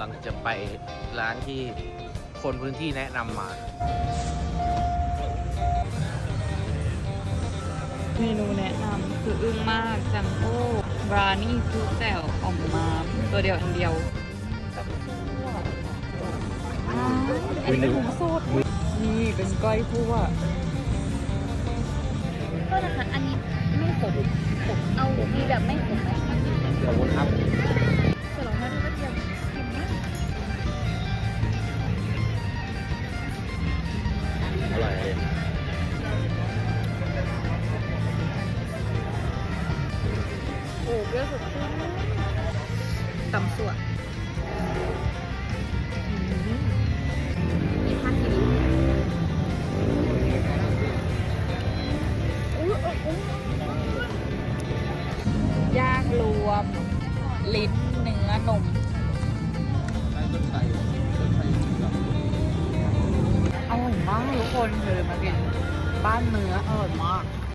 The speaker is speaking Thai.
กำลังจะไปร้านที่คนพื้นที่แนะนำมา เมนูแนะนำคืออึ้งมากจังโก้บรานี่ซุปแจ่วอ่อมมามตัวเดียวอันเดียวอันนี้เป็นหมูสดนี่เป็นก้อยคั่วก็นะคะอันนี้ไม่ขมขมเอามีแบบไม่ขมไหมขอบคุณครับ เลยโอ้เปรี้ยวสดชื่นตำส่วนมีผ้าคีริ้วอุ้ยเอออุ้ยย่างรวม ลิ้นเนื้อนม มากทุกคนเลยมากินบ้านเนื้ออร่อยมาก